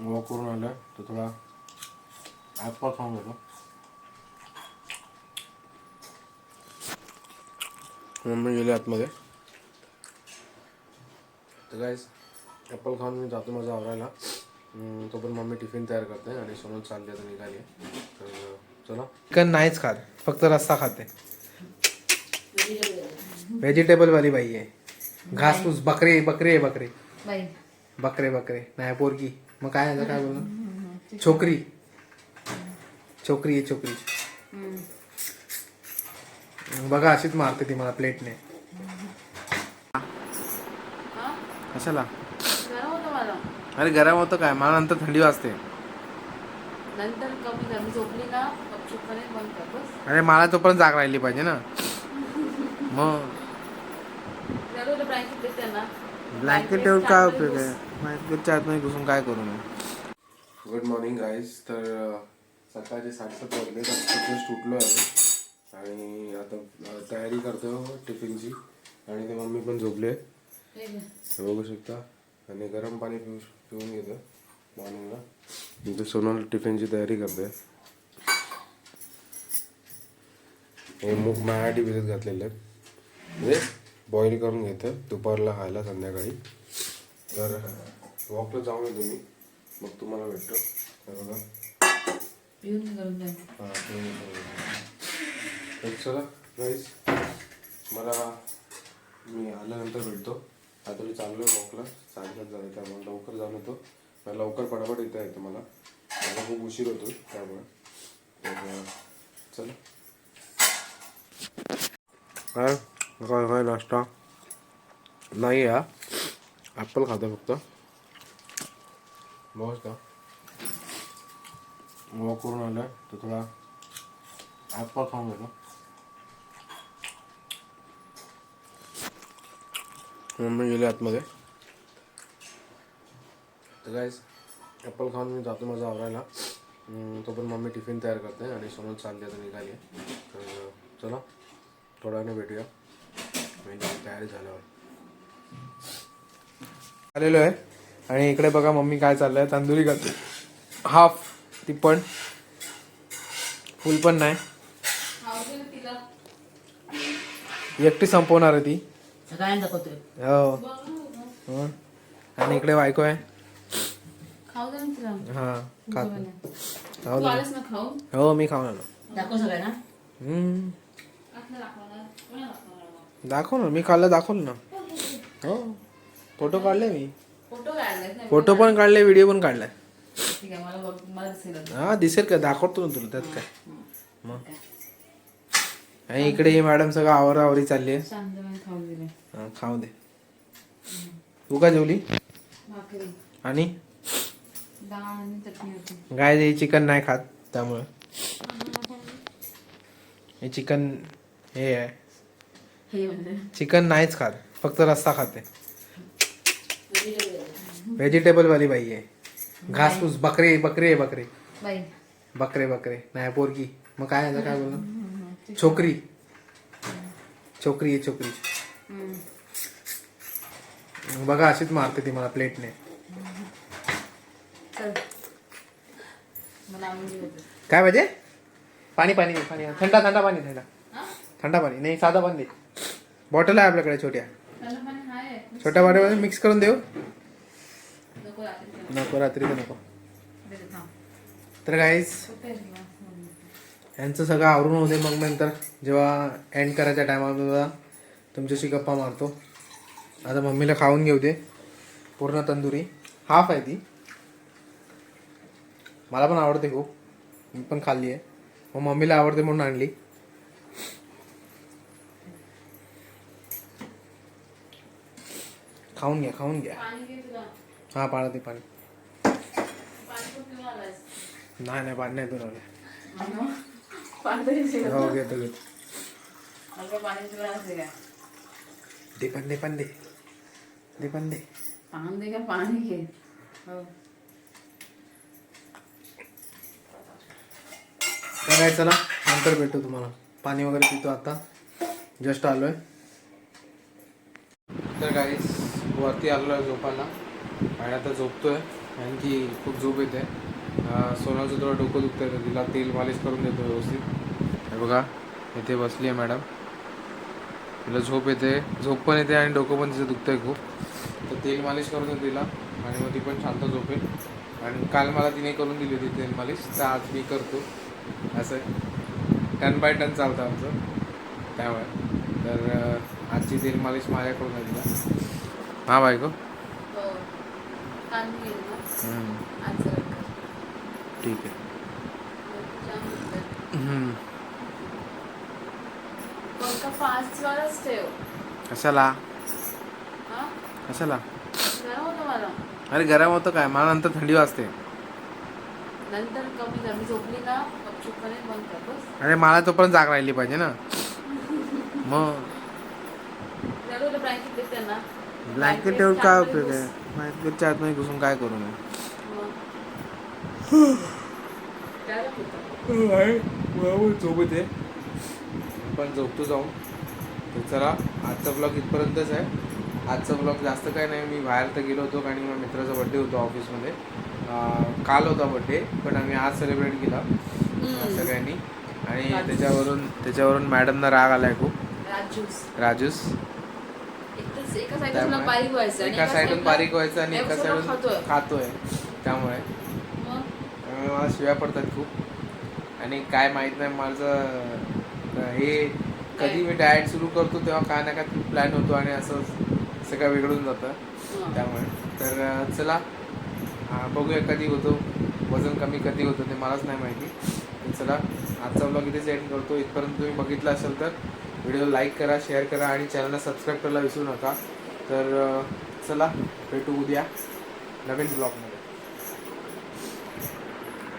Walk करून आलं तर थोडा ॲपल खाऊन घेतो. मम्मी गेली आतमध्ये. तर गाईज ॲपल खाऊन मी जातो माझा आवरायला. अं, तोपर्यंत मम्मी टिफिन तयार करते आणि सोनल चालली आता निघाली. तर चला. चिकन नाहीच खात फक्त रस्सा खाते. व्हेजिटेबल वाली बाई आहे. घासपूस बकरी बकरी आहे बकरी. बाई. बकरे बकरे. नाही पोरगी. मग काय आहे, काय बोलतो छोकरी. छोकरी आहे छोकरी. बघा अशीच मारते ती मला प्लेटने. कशाला? गरम होतं मला. अरे गरम होतं काय? मला नंतर थंडी वाजते. झाली. अरे मला तोपर्यंत जाग राहिली पाहिजे ना. मग. जरूर ब्लँकेट देते ना. ब्लँकेट ठेवून काय उपयोग आहे? ब्लँकेटच्या आतमध्ये घुसून काय करू मी गुड मॉर्निंग गाईज तर सकाळचे साडेसात वाजले तर तिथून आहे. आणि आता तयारी करतो हो टिफिनची. आणि ते मम्मी पण झोपले. बघू शकता. आणि गरम पाणी पिऊ पिऊन घेतो मॉर्निंगला इथे सोनल टिफिनची तयारी करते हे मूग माझ्यासाठी भिजत घातलेले आहेत. म्हणजे बॉईल करून घेतं दुपारला खायला संध्याकाळी. तर वॉकला जाऊन येतो मी मग तुम्हाला भेटतो. बघा. हा. तर चला गाईज मला मी आल्यानंतर भेटतो. आता मी चाललो आहे वॉकला साडेसात झाले त्यामुळे लवकर जाऊन येतो. मला लवकर पटापट येता येतं मला. मला खूप उशीर होतो त्यामुळे. तर चला. काय? काय काय नाश्ता? नाही हा. ॲपल खातो फक्त मस्त वॉक करून आलं तर थोडा ॲपल खाऊन घेतो मम्मी गेली आतमध्ये तर काय ॲपल खाऊन मी जातो माझा आवरायला तो पण मम्मी टिफिन तयार करते आणि समोर चालली आता निघाली तर चला थोड्या भेटूया म्हणजे तयारी झाल्यावर आलेलो आहे. आणि इकडे बघा मम्मी काय चाललंय. तंदुरी करते. हाफ. ती पण. फुल पण नाही. खाऊ दे ना तिला एकटी संपवणार आहे ती. हो. हो. आणि इकडे बायको आहे. ना हा खात. तू हो ना. हो मी खाऊन आलो. दाखवणार दाखव ना मी खाल्लं दाखवलं ना. हो. फोटो काढले मी. फोटो काढलाय ना फोटो पण काढले व्हिडिओ पण काढलाय ठीक आहे मला बघ- मला दिसेल आता. हा दिसेल का? दाखवतो ना तुला त्यात काय? मग. आणि इकडे ही मॅडम सगळं आवरावरी चालली आहे. खाऊ हा, दे. तू का जेवली? आणि? गाय हे चिकन नाही खात त्यामुळं. हे चिकन हे आहे. म्हणजे? चिकन नाहीच खात फक्त रस्सा खाते. व्हेजिटेबल वाली बाई आहे. घासपूस बकरी बकरी आहे बकरी बकरे बकरे. नाही पोरगी. मग काय आहे, काय बोलतो छोकरी. छोकरी आहे छोकरी. बघा अशीच मारते ती मला प्लेटने काय पाहिजे? पाणी पाणी पाणी. थंडा थंडा पाणी थंडा? थंडा पाणी. नाही साधा पाणी. बॉटल आहे आपल्याकडे छोट्या. छोट्या बॉटलमध्ये मिक्स करून देऊ. नको रात्री तर नको. तर काहीच तुला? यांचं सगळं आवरून होते मग नंतर. जेव्हा एंड करायच्या टायमाला तुमच्याशी गप्पा मारतो. आता मम्मीला खाऊन घेऊ दे. पूर्ण तंदुरी. हाफ आहे ती. मला पण आवडते खूप. मी पण खाल्ली आहे. मग मम्मीला आवडते म्हणून आणली. खाऊन घ्या खाऊन घ्या. हा पाणी दे पाणी? नाही नाही पाणी नाही हा? पाणी घेतो घेतो दे पण दे पण दे. दे पण दे. पाणी दे का पाणी घे. हो. काय चला नंतर भेटू तुम्हाला. पाणी वगैरे पितो आता. जस्ट आलोय. तर गाईस वरती आलो आहे झोपायला. आणि आता झोपतोय. कारण की खूप झोप येते. सोनाचं थोडं डोकं दुखतंय तर तिला तेल मालिश करून देतो व्यवस्थित. हे बघा इथे बसली आहे मॅडम. तिला झोप येते. झोप पण येते आणि डोकं पण तिचं दुखतंय खूप. तर तेल मालिश करून देतो तिला. आणि मग ती पण शांत झोपेल. आणि काल मला तिने करून दिली होती तेल मालिश. तर आज मी करतो. असं टन बाय टन चालतं आमचं. त्यामुळे. तर आजची तेल मालिश माझ्याकडून आहे तिला. हा बायको? हो. ठीक आहे. कशाला? हा? कशाला? गरम होतं मला. अरे गरम होतं काय? मला नंतर थंडी वाजते. अरे मला तोपर्यंत जाग राहिली पाहिजे ना. मग? ब्लँकेट ठेवून काय उपयोग आहे? ब्लँकेटच्या आतमध्ये घुसून काय करू मी? मग गरम होतं झोप येते पण झोपतो जाऊन. तर चला आजचा ब्लॉग इथपर्यंतच आहे. आजचा ब्लॉग जास्त काय नाही. मी बाहेर तर गेलो होतो आणि माझ्या मित्राचा बड्डे होता ऑफिसमध्ये काल होता बड्डे पण आम्ही आज सेलिब्रेट केला. सगळ्यांनी. आणि. त्याच्यावरून त्याच्यावरून मॅडमना राग आलाय खूप. राजूस. त्यामुळे एका साईडून बारीक व्हायचं आणि एका साईडून खातोय. त्यामुळे मला शिव्या पडतात खूप. आणि काय माहीत नाही माझं हे कधी मी डाएट सुरू करतो तेव्हा काय ना काय प्लॅन होतो आणि असं सगळं बिघडून जातं. त्यामुळे. तर चला बघूया कधी होतो. वजन कमी कधी होतं ते मलाच नाही माहिती. चला आजचा ब्लॉग इथेच एंड करतो. इथपर्यंत तुम्ही बघितलं असेल तर व्हिडिओ लाईक करा शेअर करा आणि चॅनलला सबस्क्राईब करायला विसरू नका. तर चला भेटू उद्या नवीन ब्लॉगमध्ये.